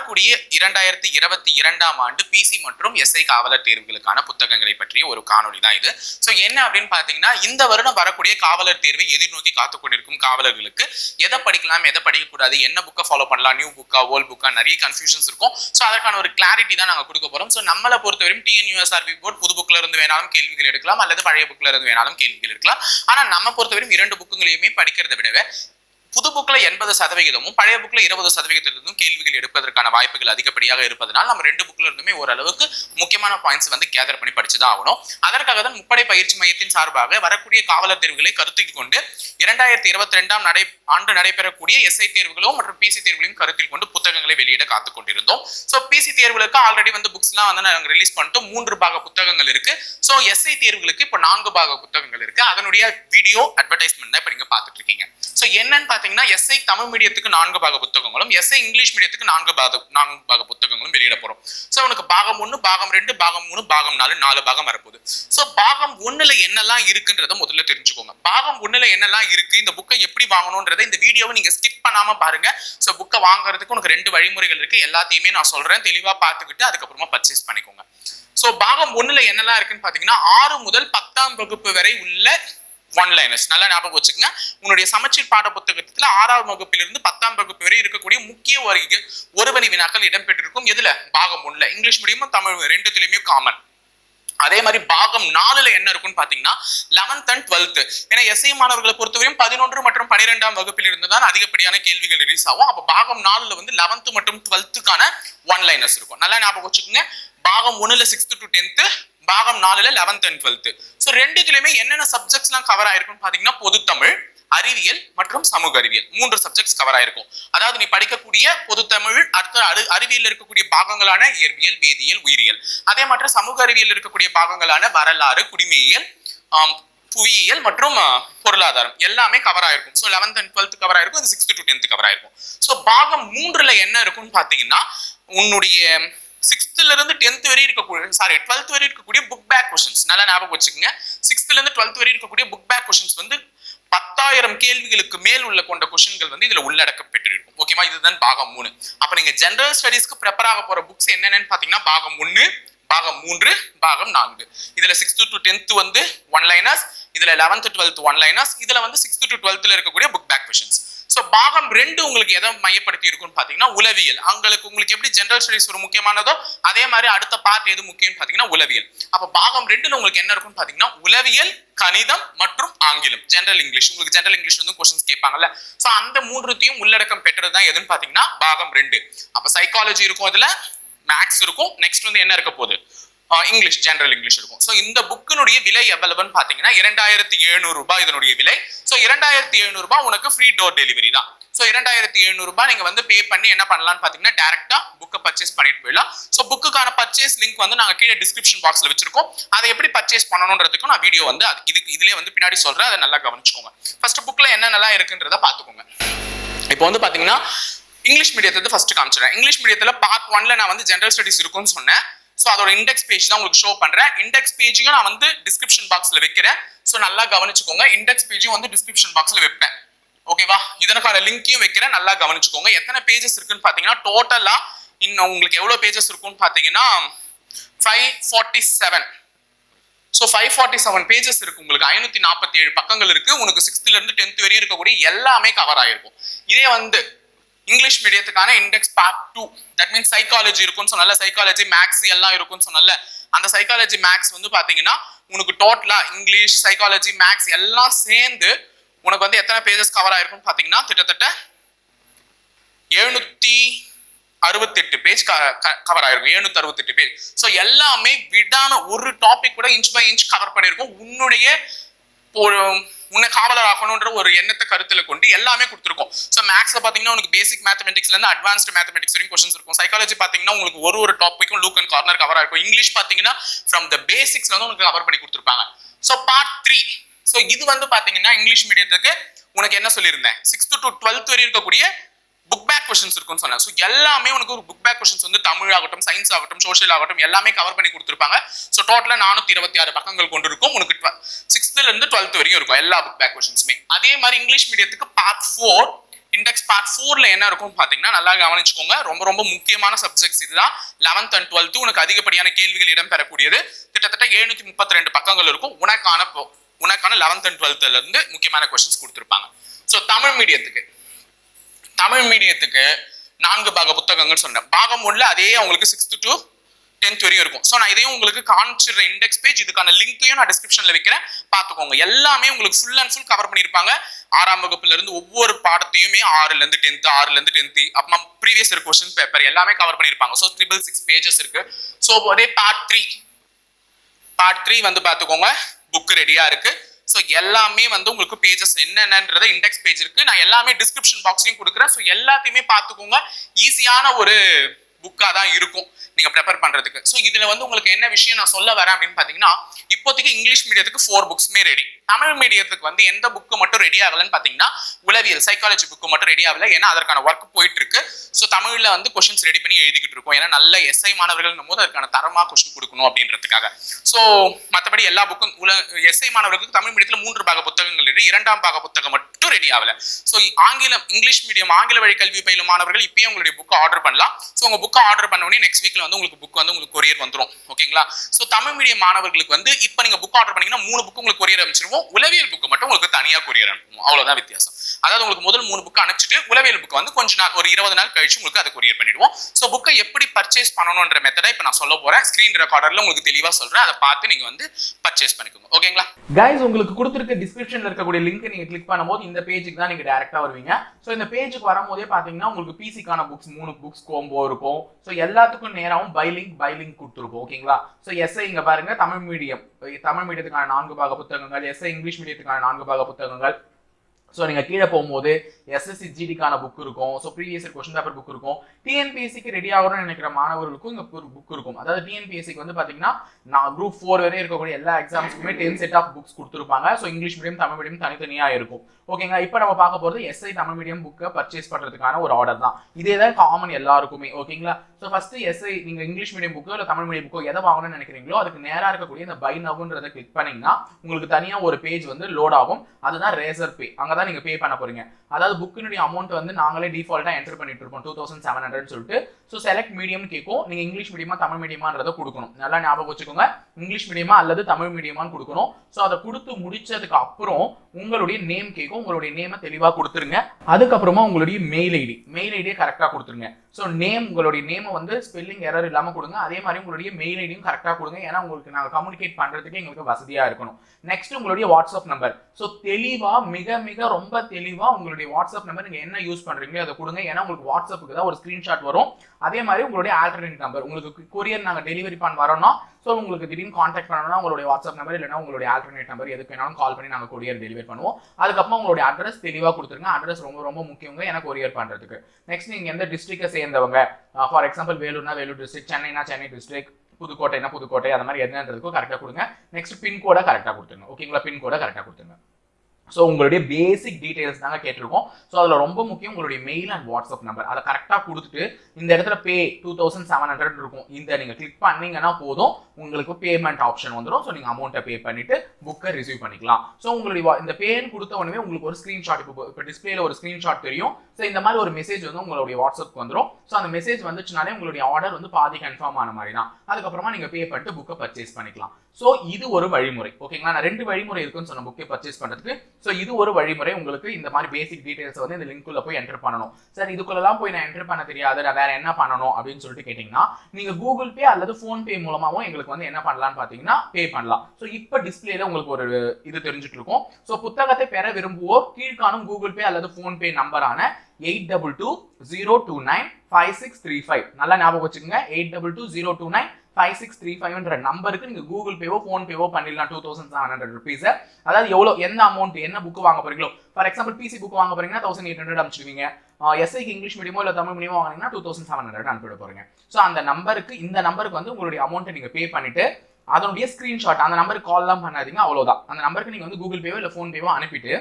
வரக்கூடிய இரண்டாயிரத்தி இருபத்தி இரண்டாம் ஆண்டு பிசி மற்றும் எஸ்ஐ காவலர் தேர்வுகளுக்கான புத்தகங்களை பற்றிய ஒரு காணொளி தான் இது. ஸோ என்ன அப்படின்னு பார்த்தீங்கன்னா இந்த வருடம் வரக்கூடிய காவலர் தேர்வை எதிர்நோக்கி காத்து கொண்டிருக்கும் காவலர்களுக்கு எதை படிக்கலாம் எதை படிக்கக்கூடாது என்ன புக்கை ஃபாலோ பண்ணலாம் நியூ புக்கா ஓல்ட் புக்கா நிறைய கன்ஃபியூஷன்ஸ் இருக்கும். ஸோ அதற்கான ஒரு கிளாரிட்டி தான் நாங்கள் கொடுக்க போகிறோம் ஸோ நம்மளை பொறுத்தவரையும் டிஎன்யூஎஸ்ஆர்பி போர்ட் புது புக்கில் இருந்து வேணாலும் கேள்விகள் எடுக்கலாம் அல்லது பழைய புக்கில் இருந்து வேணாலும் கேள்விகள் எடுக்கலாம். ஆனால் நம்ம பொறுத்தவரையும் இரண்டு புக்குங்களையுமே படிக்கிறதை விடவே புது புக்ல எண்பது சதவிகிதமும் பழைய புக்ல இருபது சதவிகிதத்திலிருந்தும் கேள்விகள் எடுப்பதற்கான வாய்ப்புகள் அதிகப்படியாக இருப்பதனால் நம்ம ரெண்டு புக்ல இருந்துமே ஓரளவுக்கு முக்கியமான பாயிண்ட்ஸ் வந்து கேதர் பண்ணி படிச்சுதான் ஆகணும். அதற்காக தான் முப்படை பயிற்சி மையத்தின் சார்பாக வரக்கூடிய காவலர் தேர்வுகளை கருத்தில் கொண்டு இரண்டாயிரத்தி இருபத்தி ரெண்டாம் நடை ஆண்டு நடைபெறக்கூடிய எஸ்ஐ தேர்வுகளும் மற்றும் பிசி தேர்வுகளையும் கருத்தில் கொண்டு புத்தகங்களை வெளியிட காத்து கொண்டிருந்தோம். ஸோ பிசி தேர்வுகளுக்கு ஆல்ரெடி வந்து புக்ஸ்லாம் வந்து நாங்கள் ரிலீஸ் பண்ணிட்டு மூன்று பாக புத்தகங்கள் இருக்கு. ஸோ எஸ்ஐ தேர்வுகளுக்கு இப்போ நான்கு பாக புத்தகங்கள் இருக்கு. அதனுடைய வீடியோ அட்வர்டைஸ்மெண்ட் தான் இப்போ நீங்க பார்த்துட்டு இருக்கீங்க. ஸோ என்னன்னு பார்த்தீங்கன்னா எஸ்ஐ தமிழ் மீடியத்துக்கு நான்கு பாக புத்தகங்களும் எஸ்ஐ இங்கிலீஷ் மீடியத்துக்கு நான்கு பாக நான்கு பாக புத்தகங்களும் வெளியிட போறோம். ஸோ உனக்கு பாகம் ஒன்று பாகம் ரெண்டு பாகம் மூணு பாகம் நாலு நாலு பாகம் வரப்போகுது. ஸோ பாகம் ஒன்றில் என்னெல்லாம் இருக்குன்றத முதல்ல தெரிஞ்சுக்கோங்க. பாகம் ஒன்றில் என்னெல்லாம் இருக்கு இந்த புக்கை எப்படி வாங்கணுன்றதை இந்த வீடியோவை நீங்கள் ஸ்கிப் பண்ணாமல் பாருங்க. ஸோ புக்கை வாங்குறதுக்கு உனக்கு ரெண்டு வழிமுறைகள் இருக்கு. எல்லாத்தையுமே நான் சொல்கிறேன் தெளிவாக பார்த்துக்கிட்டு அதுக்கப்புறமா பர்ச்சேஸ் பண்ணிக்கோங்க. ஸோ பாகம் ஒன்றில் என்னெல்லாம் இருக்குன்னு பார்த்தீங்கன்னா ஆறு முதல் பத்தாம் வகுப்பு வரை உள்ள ஒன் லைனர்ஸ் நல்லா ஞாபகம் வச்சுக்கோங்க. உன்னுடைய சமச்சீர் பாட புத்தகத்தில் ஆறாம் வகுப்பிலிருந்து பத்தாம் வகுப்பு வரை இருக்கக்கூடிய முக்கிய வருகை ஒருவனி வினாக்கள் இடம்பெற்றிருக்கும். எதுல? பாகம் ஒன்றுல இங்கிலீஷ் மீடியமும் தமிழ் ரெண்டுத்துலயுமே காமன் அதே மாதிரி பாகம் நாலுல என்ன இருக்கும்னு பாத்தீங்கன்னா லெவன்த் அண்ட் டுவெல்த் ஏன்னா எஸ்ஐ மாணவர்களை பொறுத்தவரையும் பதினொன்று மற்றும் பனிரெண்டாம் வகுப்பில் இருந்து தான் அதிகப்படியான கேள்விகள் ரிலீஸ் ஆகும். அப்ப பாகம் நாலுல வந்து லெவன்த் மற்றும் டுவெல்த்துக்கான ஒன் லைனர்ஸ் இருக்கும். நல்லா ஞாபகம் வச்சுக்கோங்க. பாகம் ஒண்ணுல சிக்ஸ்த் டு டென்த் பாகம் நாலுல லெவன்த் அண்ட் டுவெல்த் ஸோ ரெண்டுத்துலயுமே என்னென்ன சப்ஜெக்ட்ஸ்லாம் கவர் ஆயிருக்கும்னு பாத்தீங்கன்னா பொதுத்தமிழ் அறிவியல் மற்றும் சமூக அறிவியல். மூன்று சப்ஜெக்ட்ஸ் கவர் ஆயிருக்கும். அதாவது நீ படிக்கக்கூடிய பொதுத்தமிழ் அடுத்த அறி அறிவியல் இருக்கக்கூடிய பாகங்களான இயற்பியல் வேதியியல் உயிரியல். அதே மாதிரி சமூக அறிவியல் இருக்கக்கூடிய பாகங்களான வரலாறு குடிமையியல் புவியியல் மற்றும் பொருளாதாரம். எல்லாமே கவர் ஆயிருக்கும். So eleventh and twelfth cover ஆயிருக்கும். அது சிக்ஸ்த் டு டென்த் கவர் ஆயிருக்கும். ஸோ பாகம் மூன்றுல என்ன இருக்கும்னு பார்த்தீங்கன்னா உன்னுடைய சிக்ஸ்த்ல இருந்து டென்த் வரை இருக்கக்கூடிய சாரி டுவெல்த் வரை இருக்கக்கூடிய புக் பேக் கொஷின்ஸ் நல்லா ஞாபகம் வச்சுக்கோங்க. சிக்ஸ்த்ல இருந்து டுவெல்த் வரை இருக்கக்கூடிய புக் பேக் கொஷின்ஸ் வந்து பத்தாயிரம் கேள்விகளுக்கு மேல் உள்ள கொண்ட கொஷின்கள் வந்து இதுல உள்ளடக்கம் பெற்றிருக்கும் ஓகேவா இதுதான் பாகம் மூணு. அப்ப நீங்க ஜென்ரல் ஸ்டடீஸ்க்கு ப்ரிப்பர் ஆக போற புக்ஸ் என்னென்னு பாத்தீங்கன்னா பாகம் ஒன்று பாகம் மூன்று பாகம் நான்கு. இதுல சிக்ஸ்த் டு டென்த் வந்து ஒன் லைனர்ஸ் இதுல லெவன்த் டுவெல்த் ஒன் லைனர்ஸ் இதுல வந்து சிக்ஸ்த் டு டுவெல்த்ல இருக்கக்கூடிய புக் பேக் கொஷின்ஸ் ஸோ பாகம் ரெண்டு உங்களுக்கு எதை மையப்படுத்தி இருக்கும்னு பார்த்தீங்கன்னா உளவியல். அவங்களுக்கு உங்களுக்கு எப்படி ஜென்ரல் ஸ்டடிஸ் ஒரு முக்கியமானதோ அதே மாதிரி அடுத்த பார்ட் எது முக்கியம்னு பார்த்தீங்கன்னா உளவியல். அப்போ பாகம் ரெண்டுல உங்களுக்கு என்ன இருக்கும்னு பார்த்தீங்கன்னா உளவியல் கணிதம் மற்றும் ஆங்கிலம். ஜென்ரல் இங்கிலீஷ் உங்களுக்கு ஜென்ரல் இங்கிலீஷ் வந்து கொஸ்டின்ஸ் கேட்பாங்கல்ல. ஸோ அந்த மூன்றுத்தையும் உள்ளடக்கம் பெற்றது தான் எதுன்னு பார்த்தீங்கன்னா பாகம் ரெண்டு. அப்போ சைக்காலஜி இருக்கும் அதுல மேக்ஸ் இருக்கும். நெக்ஸ்ட் வந்து என்ன இருக்க போகுது? இங்கிலீஷ் ஜெனரல் இங்கிலீஷ் இருக்கும். ஸோ இந்த புக்கினுடைய விலை எவ்வளவுன்னு பார்த்தீங்கன்னா இரண்டாயிரத்தி எழுநூறு ரூபாய் இதனுடைய விலை. ஸோ இரண்டாயிரத்தி எழுநூறு ரூபாய் உனக்கு ஃப்ரீ டோர் டெலிவரி தான். ஸோ இரண்டாயிரத்தி எழுநூறு ரூபாய் வந்து பே பண்ணி என்ன பண்ணலாம்னு பார்த்தீங்கன்னா டேரெக்டாக புக்கை பர்ச்சேஸ் பண்ணிட்டு போயிடலாம். ஸோ புக்குக்கான பர்ச்சேஸ் லிங்க் வந்து நாங்கள் கீழே டிஸ்கிரிப்ஷன் பாக்ஸில் வச்சிருக்கோம். அதை எப்படி பர்ச்சேஸ் பண்ணணுன்றதுக்கும் நான் வீடியோ வந்து அது இதுக்கு இதுலேயே வந்து பின்னாடி சொல்கிறேன் அதை நல்லா கவனிச்சுக்கோங்க. ஃபர்ஸ்ட் என்ன என்னென்னலாம் இருக்குன்றத பார்த்துக்கோங்க. இப்போ வந்து பார்த்தீங்கன்னா இங்கிலீஷ் மீடியத்தை ஃபர்ஸ்ட் காமிச்சிடுறேன். இங்கிலீஷ் மீடியத்தில் பார்ட் ஒன்ல நான் வந்து ஜென்ரல் ஸ்டடிஸ் இருக்கும்னு சொன்னேன். ஸோ அதோட இண்டெக்ஸ் பேஜ் தான் உங்களுக்கு ஷோ பண்றேன். இண்டெக்ஸ் பேஜையும் நான் வந்து டிஸ்கிரிப்ஷன் பாக்ஸ்ல வைக்கிறேன். ஸோ நல்லா கவனிச்சுக்கோங்க. இண்டெக்ஸ் பேஜையும் வந்து டிஸ்கிரிப்ஷன் பாக்ஸ்ல வைப்பேன். ஓகேவா இதற்கான லிங்கையும் வைக்கிறேன். நல்லா கவனிச்சுக்கோங்க. எத்தனை பேஜஸ் இருக்குன்னு பாத்தீங்கன்னா டோட்டலா இன்னும் உங்களுக்கு எவ்வளவு பேஜஸ் இருக்கும்னு பாத்தீங்கன்னா five forty seven so five forty seven pages இருக்கு உங்களுக்கு. ஐநூத்தி நாற்பத்தி ஏழு பக்கங்கள் இருக்கு. உனக்கு சிக்ஸ்த்ல இருந்து டென்த் வரையும் இருக்கக்கூடிய எல்லாமே கவர் ஆயிருக்கும். இதே வந்து English மீடியத்துக்கான index part two that means psychology இருக்கும்னு சொன்னால சைக்காலஜி மேக்ஸ் எல்லாம் இருக்கும்னு சொன்னால அந்த சைக்காலஜி மேக்ஸ் வந்து பாத்தீங்கன்னா உனக்கு டோட்டலா இங்கிலீஷ் சைக்காலஜி மேக்ஸ் எல்லாம் சேர்ந்து உனக்கு வந்து எத்தனை பேஜஸ் கவர் ஆயிருக்கும்னு பாத்தீங்கன்னா கிட்டத்தட்ட எழுநூத்தி அறுபத்தெட்டு பேஜ் கவர் ஆயிருக்கும். எழுநூத்தி அறுபத்தெட்டு பேஜ் ஸோ எல்லாமே விடாம ஒரு டாபிக் கூட இன்ச் பை இன்ச் கவர் பண்ணியிருக்கும். உன்னுடைய உன்னை காவலர் ஆகணுன்ற ஒரு எண்ணத்தை கருத்தில் கொண்டு எல்லாமே கொடுத்துருக்கோம். ஸோ மேக்ஸில் பார்த்தீங்கன்னா உனக்கு பேசிக் மேத்தமெட்டிக்ஸ்ல இருந்து அட்வான்ஸ்டு மேத்தமெட்டிக்ஸ் வரைக்கும் கொஸ்டின்ஸ் இருக்கும். சைக்காலஜி பார்த்தீங்கன்னா உங்களுக்கு ஒரு ஒரு டாப்பிக்கும் லூக் அண்ட் கார்னர் கவர் இருக்கும். இங்கிலீஷ் பார்த்தீங்கன்னா ஃப்ரம் த பேசிக்ஸ்ல வந்து உங்களுக்கு கவர் பண்ணி கொடுத்துருப்பாங்க. ஸோ பார்ட் த்ரீ ஸோ இது வந்து பார்த்தீங்கன்னா இங்கிலீஷ் மீடியத்துக்கு உனக்கு என்ன சொல்லியிருந்தேன்? சிக்ஸ்த்து டு டுவெல்த் வரை இருக்கக்கூடிய புக் பேக் கொஸ்டின்ஸ் இருக்கும்னு சொன்னாங்க ஸோ எல்லாமே உனக்கு ஒரு புக் பேக் கொஸ்டின்ஸ் வந்து தமிழ் ஆகட்டும் சயின்ஸ் ஆகட்டும் சோஷியல் ஆகட்டும் எல்லாமே கவர் பண்ணி கொடுத்துருப்பாங்க. ஸோ டோட்டலாக நானூற்றி இருபத்தி ஆறு பக்கங்கள் கொண்டு இருக்கும் உனக்கு சிக்ஸ்த்ல சிக்ஸ்த்துலேருந்து டுவெல்த் வரைக்கும் இருக்கும் எல்லா புக் பேக் கொஸ்டின்ஸுமே அதே மாதிரி இங்கிலீஷ் மீடியத்துக்கு பார்ட் ஃபோர் இண்டெக்ஸ் பார்ட் ஃபோர்ல என்ன இருக்கும் பார்த்தீங்கன்னா நல்லா கவனிச்சுக்கோங்க. ரொம்ப ரொம்ப முக்கியமான சப்ஜெக்ட்ஸ் இதுதான். லெவன்த் அண்ட் டுவெல்த் உனக்கு அதிகப்படியான கேள்விகள் இடம்பெறக்கூடியது. கிட்டத்தட்ட எழுநூத்தி முப்பத்தி ரெண்டு பக்கங்கள் இருக்கும். உனக்கான உனக்கான லெவன்த் அண்ட் டுவெல்த்ல இருந்து முக்கியமான கொஸ்டின்ஸ் கொடுத்துருப்பாங்க. ஸோ தமிழ் மீடியத்துக்கு. தமிழ் மீடியத்துக்கு நான்கு பாக புத்தகங்கள் சொன்னேன். பாகம் ஒன்றில் அதே அவங்களுக்கு சிக்ஸ்த் டு டென்த் வரையும் இருக்கும். ஸோ நான் இதையும் உங்களுக்கு காமிச்சிடுற இண்டெக்ஸ் பேஜ் இதுக்கான லிங்க்கையும் நான் டிஸ்கிரிப்ஷனில் வைக்கிறேன். பார்த்துக்கோங்க. எல்லாமே உங்களுக்கு ஃபுல் அண்ட் ஃபுல் கவர் பண்ணியிருப்பாங்க. ஆறாம் வகுப்புலேருந்து ஒவ்வொரு பாடத்தையுமே ஆறுலேருந்து டென்த்து டென்த் டென்த்து அப்புறமா ப்ரீவியஸ் இயர் கொஸ்டின் பேப்பர் எல்லாமே கவர் பண்ணியிருப்பாங்க. ஸோ ட்ரிபிள் சிக்ஸ் பேஜஸ் இருக்கு. ஸோ அதே பார்ட் த்ரீ பார்ட் த்ரீ வந்து பார்த்துக்கோங்க. புக் ரெடியாக இருக்குது ஸோ எல்லாமே வந்து உங்களுக்கு பேஜஸ் என்னென்னன்றத இண்டெக்ஸ் பேஜ் இருக்கு. நான் எல்லாமே டிஸ்கிரிப்ஷன் பாக்ஸ்லையும் கொடுக்குறேன். ஸோ எல்லாத்தையுமே பார்த்துக்கோங்க. ஈஸியான ஒரு புக்காக தான் இருக்கும் நீங்கள் ப்ரிப்பேர் பண்றதுக்கு. ஸோ இதில் வந்து உங்களுக்கு என்ன விஷயம் நான் சொல்ல வரேன் அப்படின்னு பார்த்தீங்கன்னா இப்போதைக்கு இங்கிலீஷ் மீடியத்துக்கு ஃபோர் புக்ஸ்மே ரெடி தமிழ் மீடியத்துக்கு வந்து எந்த புக்கு மட்டும் ரெடி ஆகலன்னு பாத்தீங்கன்னா உளவியல் சைக்காலஜி புக்கு மட்டும் ரெடி ஆகல. ஏன்னா அதற்கான ஒர்க் போயிட்டு இருக்கு ஸோ தமிழ்ல வந்து கொஸ்டின்ஸ் ரெடி பண்ணி எழுதிக்கிட்டு இருக்கோம். ஏன்னா நல்ல எஸ்ஐ மாணவர்கள் போது அதுக்கான தரமா கொஸ்டின் கொடுக்கணும் அப்படின்றதுக்காக. ஸோ மற்றபடி எல்லா புக்கும் உல எஸ்ஐ மாணவர்களுக்கு தமிழ் மீடியத்தில் மூன்று பாக புத்தகங்கள் இருக்கு. இரண்டாம் பாக புத்தகம் மட்டும் ரெடி ஆகல. ஸோ ஆங்கிலம் இங்கிலீஷ் மீடியம் ஆங்கில வழி கல்வி பயிலும் மாணவர்கள் இப்பயே உங்களுடைய புக்கை ஆர்டர் பண்ணலாம். ஸோ உங்க புக்கை ஆர்டர் பண்ண உடனே நெக்ஸ்ட் வீக்ல வந்து உங்களுக்கு புக் வந்து உங்களுக்கு கொரியர் வந்துடும் ஓகேங்களா ஸோ தமிழ் மீடியம் மாணவர்களுக்கு வந்து இப்போ நீங்க புக் ஆர்டர் பண்ணீங்கன்னா மூணு புக் உங்களுக்கு கொரியர் அனுப்புவோம். உளவியல் புக்கு மட்டும் உங்களுக்கு தனியா கொரியர் அனுப்புவோம். அவ்வளவுதான் வித்தியாசம். அதாவது உங்களுக்கு முதல் மூணு புக் அனுப்பிச்சிட்டு உளவியல் புக்கு வந்து கொஞ்ச நாள் ஒரு இருபது நாள் கழிச்சு உங்களுக்கு அதை கொரியர் பண்ணிடுவோம். ஸோ புக்கை எப்படி பர்ச்சேஸ் பண்ணணுன்ற மெத்தடை இப்போ நான் சொல்ல போறேன். ஸ்கிரீன் ரெக்கார்டரில் உங்களுக்கு தெளிவா சொல்றேன். அதை பார்த்து நீங்க வந்து பர்ச்சேஸ் பண்ணிக்கோங்க. ஓகேங்களா கைஸ் உங்களுக்கு கொடுத்துருக்க டிஸ்கிரிப்ஷன்ல இருக்கக்கூடிய லிங்க் நீங்க கிளிக் பண்ணும்போது இந்த பேஜுக்கு தான் நீங்க டேரெக்டாக வருவீங்க. ஸோ இந்த பேஜுக்கு வரும்போதே பாத்தீங்கன்னா உங்களுக்கு பிசிக்கான புக்ஸ் மூணு புக்ஸ் கோம்போ இருக்கும். ஸோ எல்லாத்துக்கும் நேராவும் பை லிங்க் பை லிங்க் கொடுத்துருப்போம். ஓகேங்களா ஸோ எஸ்ஐ இங்க பாருங்க. தமிழ் மீடியம் தமிழ் மீடியத்துக்கான நான்கு பாக புத்தகங்கள் எஸ்ஐ இங்கிலீஷ் மீடியத்துக்கான நான்கு பாக புத்தகங்கள். ஸோ நீங்கள் கீழே போகும்போது எஸ்எஸ்சி ஜிடிக்கான புக் இருக்கும். So previous question paper book இருக்கும். டிஎன்பிஎஸ்சிக்கு ரெடி ஆகணும்னு நினைக்கிற மாணவர்களுக்கும் இங்கே ஒரு புக் இருக்கும். அதாவது டிஎன்பிஎஸ்சிக்கு வந்து பார்த்தீங்கன்னா நான் குரூப் ஃபோர் வரையும் இருக்கக்கூடிய எல்லா எக்ஸாம்ஸ்க்குமே டென் செட் ஆஃப் புக்ஸ் கொடுத்துருப்பாங்க. So English medium Tamil medium தனித்தனியாக இருக்கும். ஓகேங்களா இப்போ நம்ம பார்க்க போகிறது எஸ்ஐ தமிழ் மீடியம் புக்கை பர்ச்சேஸ் பண்ணுறதுக்கான ஒரு ஆர்டர் தான். இதே தான் காமன் எல்லாருக்குமே. ஓகேங்களா ஸோ ஃபஸ்ட்டு எஸ்ஐ நீங்கள் இங்கிலீஷ் மீடியம் புக்கோ இல்லை தமிழ் மீடியம் புக்கோ எதை வாங்கணும்னு நினைக்கிறீங்களோ அதுக்கு நேராக இருக்கக்கூடிய இந்த பை நவுன்றதை கிளிக் பண்ணிங்கன்னா உங்களுக்கு தனியாக ஒரு பேஜ் வந்து லோட் ஆகும். அதுதான் ரேசர் பே அங்கே தான் நீங்கள் பே பண்ண போறீங்க. அதாவது புக்கினுடைய அமௌண்ட் வந்து நாங்களே டிஃபால்ட்டாக என்டர் பண்ணிட்டு இருப்போம். டூ தௌசண்ட் செவன் ஹண்ட்ரட் சொல்லிட்டு. ஸோ செலக்ட் மீடியம் கேட்கும். நீங்கள் இங்கிலீஷ் மீடியமா தமிழ் மீடியமான்றதை கொடுக்கணும். நல்லா ஞாபகம் வச்சுக்கோங்க. இங்கிலீஷ் மீடியமா அல்லது தமிழ் மீடியமான்னு கொடுக்கணும். ஸோ அதை கொடுத்து முடிச்சதுக்கு அப்புறம் உங்களுடைய நேம் கேட்கும். உங்களுடைய நேமை தெளிவாக கொடுத்துருங்க. அதுக்கப்புறமா உங்களுடைய மெயில் ஐடி மெயில் ஐடியை கரெக்டாக கொடுத்துருங்க. ஸோ நேம் உங்களுடைய நேமை வந்து ஸ்பெல்லிங் எரர் இல்லாமல் கொடுங்க. அதே மாதிரி உங்களுடைய மெயில் ஐடியும் கரெக்டாக கொடுங்க. ஏன்னா உங்களுக்கு நாங்கள் கம்யூனிகேட் பண்ணுறதுக்கு எங்களுக்கு வசதியாக இருக்கணும். நெக்ஸ்ட் உங்களுடைய வாட்ஸ்அப் நம்பர் ஸோ தெளிவா மிக மிக ரொம்ப தெளிவா உங்களுடைய வாட்ஸ்அப் நம்பர் நீங்கள் என்ன யூஸ் பண்ணுறீங்களோ அதை கொடுங்க. ஏன்னா உங்களுக்கு வாட்ஸ்அப்புக்கு தான் ஒரு ஸ்க்ரீன்ஷாட் வரும். அதே மாதிரி உங்களுடைய ஆல்டர்னேட் நம்பர் உங்களுக்கு கொரியர் நாங்கள் டெலிவரி பண்ண வரோம்னா ஸோ உங்களுக்கு திடீர்னு காண்டாக்ட் பண்ணணும்னா உங்களுடைய வாட்ஸ்அப் நம்பர் இல்லைனா உங்களுடைய ஆல்டர்னேட் நம்பர் எதுக்கு வேணாலும் கால் பண்ணி நாங்கள் கொரியர் டெலிவரி பண்ணுவோம். அதுக்கப்புறம் உங்களுடைய அட்ரஸ் தெளிவாக கொடுத்துருங்க. அட்ரஸ் ரொம்ப ரொம்ப முக்கியங்க. எனக்கு கொரியர் பண்ணுறதுக்கு நெக்ஸ்ட் நீங்கள் எந்த டிஸ்ட்ரிக்டை சேர்ந்தவங்க? ஃபார் எக்ஸாம்பிள் வேலூர்னா வேலூர் டிஸ்ட்ரிக் சென்னைனா சென்னை டிஸ்ட்ரிக்ட் புதுக்கோட்டைனா புதுக்கோட்டை அந்த மாதிரி என்னன்றதுக்கும் கரெக்டாக கொடுங்க. நெக்ஸ்ட் பின்கோடை கரெக்டாக கொடுத்துருங்க. ஓகேங்களா பின்கோடை கரெக்டாக கொடுத்துருங்க. ஸோ உங்களுடைய பேசிக் டீடைல்ஸ் தாங்க கேட்டிருக்கோம். ஸோ அதில் ரொம்ப முக்கியம் உங்களுடைய மெயில் அண்ட் வாட்ஸ்அப் நம்பர் அதை கரெக்டாக கொடுத்துட்டு இந்த இடத்துல pay two thousand seven hundred இருக்கும். இந்த நீங்கள் கிளிக் பண்ணீங்கன்னா போதும். உங்களுக்கு பேமெண்ட் ஆப்ஷன் வந்துடும் ஸோ நீங்கள் அமௌண்ட்டை பே பண்ணிவிட்டு புக்கை ரிசீவ் பண்ணிக்கலாம். ஸோ உங்களுடைய இந்த பேன்னு கொடுத்த உடனே உங்களுக்கு ஒரு ஸ்க்ரீன்ஷாட் இப்போ இப்போ டிஸ்பிளேல ஒரு ஸ்க்ரீன்ஷாட் தெரியும். ஸோ இந்த மாதிரி ஒரு மெசேஜ் வந்து உங்களுடைய வாட்ஸ்அப் வந்துடும் ஸோ அந்த மெசேஜ் வந்துச்சுனாலே உங்களுடைய ஆர்டர் வந்து பாதி கன்ஃபார்ம் ஆன மாதிரி தான். அதுக்கப்புறமா நீங்கள் பே பண்ணிட்டு புக்கை பர்ச்சேஸ் பண்ணிக்கலாம். ஸோ இது ஒரு வழிமுறை. ஓகேங்களா நான் ரெண்டு வழிமுறை இருக்குன்னு சொன்ன புக்கை பர்ச்சேஸ் பண்ணுறதுக்கு ஸோ இது ஒரு வழிமுறை உங்களுக்கு இந்த மாதிரி பேசிக் டீடைல்ஸ் வந்து இந்த லிங்க்குள்ள போய் என்டர் பண்ணணும். சார் இதுக்குள்ளலாம் போய் நான் என்டர் பண்ண தெரியாது. நான் வேற என்ன பண்ணணும் அப்படின்னு சொல்லிட்டு கேட்டிங்கன்னா நீங்கள் கூகுள் பே அல்லது ஃபோன்பே மூலமாகவும் எங்களுக்கு உங்களுக்கு வந்து என்ன பண்ணலாம்னு பார்த்தீங்கன்னா பே பண்ணலாம். ஸோ இப்போ டிஸ்பிளேல உங்களுக்கு ஒரு இது தெரிஞ்சுட்டு இருக்கும் ஸோ புத்தகத்தை பெற விரும்புவோர் கீழ்காணும் கூகுள் பே அல்லது PhonePe நம்பரான eight double two zero two nine five six three five நல்லா ஞாபகம் வச்சுக்கோங்க. Eight double two zero two nine five six three ஃபைவ்ன்ற நம்பருக்கு நீங்கள் கூகுள் பேவோ ஃபோன் பேவோ பண்ணிடலாம். டூ தௌசண்ட் செவன் ஹண்ட்ரட் ருபீஸை அதாவது எவ்வளோ என்ன அமௌண்ட் என்ன புக் வாங்க போறீங்களோ. ஃபார் எக்ஸாம்பிள் பிசி புக் வாங்க போறீங்கன்னா தௌசண்ட் எயிட் ஹண்ட்ரட் அனுப்பிச்சிடுவீங்க. எஸ்ஐக்கு இங்கிலீஷ் மீடியமோ இல்லை தமிழ் மீடியமோ வாங்கினீங்கன்னா டூ தௌசண்ட் செவன் ஹண்ட்ரட் அனுப்பிவிட போறீங்க. ஸோ அந்த நம்பருக்கு இந்த நம்பருக்கு வந்து உங்களுடைய அமௌண்ட்டை நீங்கள் பே பண்ணிட்டு அதனுடைய ஸ்க்ரீன்ஷாட் அந்த நம்பருக்கு கால்லாம் பண்ணாதீங்க அவ்வளோதான் அந்த நம்பருக்கு நீங்கள் வந்து கூகுள் பேவோ இல்லை ஃபோன் பேவோ அனுப்பிட்டு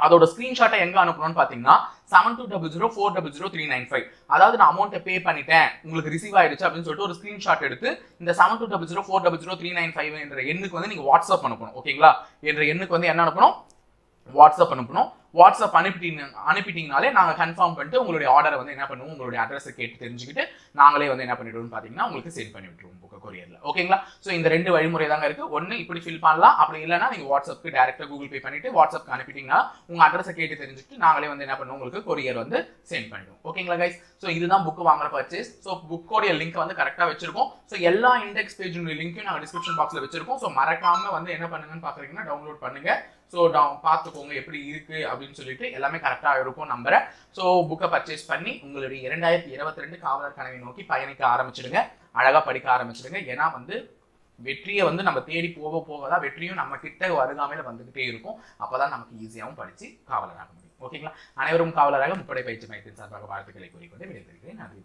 அதோட ஸ்கிரீன்ஷாட்டை எங்க அனுப்பணும்னு பாத்தீங்கன்னா seven two double zero four double zero three nine five அதாவது நான் அமௌண்ட்டை பே பண்ணிட்டேன் உங்களுக்கு ரிசீவ் ஆயிடுச்சு அப்படின்னு சொல்லிட்டு ஒரு ஸ்கிரீன்ஷாட் எடுத்து இந்த seven two double zero four double zero three nine five என்ற எண்ணுக்கு வந்து நீங்க வாட்ஸ்அப் அனுப்பணும் ஓகேங்களா என்ற எண்ணுக்கு வந்து என்ன அனுப்பணும்? வாட்ஸ்அப் அனுப்பணும். வாட்ஸ்அப் அனுப்பிட்டீங்க அனுப்பிட்டீங்கனாலே நாங்கள் கன்ஃபார்ம் பண்ணிட்டு உங்களுடைய ஆர்டரை வந்து என்ன பண்ணுவோம் உங்களுடைய அட்ரஸை கேட்டு தெரிஞ்சுக்கிட்டு நாங்களே வந்து என்ன பண்ணிவிடுவோம்னு பார்த்தீங்கன்னா உங்களுக்கு சென்ட் பண்ணி விட்டுருவோம் புக்கு கொரியரில் ஓகேங்களா ஸோ இந்த ரெண்டு வழிமுறை தாங்க இருக்கு. ஒன்று இப்படி ஃபில் பண்ணலாம். அப்படி இல்லைன்னா நீங்கள் வாட்ஸ்அப்க்கு டேரெக்டாக கூகுள் பே பண்ணிவிட்டு வாட்ஸ்அப்க்கு அனுப்பிட்டீங்கன்னா உங்கள் அட்ரஸை கேட்டு தெரிஞ்சுட்டு நாங்களே வந்து என்ன பண்ணுவோம் உங்களுக்கு கொரியர் வந்து சென்ட் பண்ணிடுவோம். ஓகேங்களா கைஸ் ஸோ இதுதான் புக் வாங்குற பர்ச்சேஸ் ஸோ புக்கோடைய லிங்க் வந்து கரெக்டாக வச்சிருக்கோம். ஸோ எல்லா இண்டெக்ஸ் பேஜுடைய லிங்க்கையும் நாங்கள் டிஸ்கிரிப்ஷன் பாக்ஸில் வச்சிருக்கோம். ஸோ மறக்காமல் வந்து என்ன பண்ணுங்கன்னு பார்க்குறீங்கன்னா டவுன்லோட் பண்ணுங்கள் ஸோ டவுன் பார்த்துக்கோங்க எப்படி இருக்கு அப்படின்னு சொல்லிட்டு எல்லாமே கரெக்டாக இருக்கும் நம்புறேன். ஸோ புக்கை பர்ச்சேஸ் பண்ணி உங்களுடைய இரண்டாயிரத்தி இருபத்தி ரெண்டு காவலர் கனவை நோக்கி பயணிக்க ஆரம்பிச்சிடுங்க. அழகாக படிக்க ஆரம்பிச்சிடுங்க. ஏன்னா வந்து வெற்றியை வந்து நம்ம தேடி போக போக தான் வெற்றியும் நம்ம கிட்ட வருகாமையில் வந்துகிட்டே இருக்கும். அப்பதான் நமக்கு ஈஸியாகவும் படித்து காவலராக முடியும். ஓகேங்களா அனைவரும் காவலராக முப்படை பயிற்சி மையத்தின் சார்பாக வாழ்த்துக்களை கூறிக்கொண்டு விடைபெறுகிறேன். நன்றி.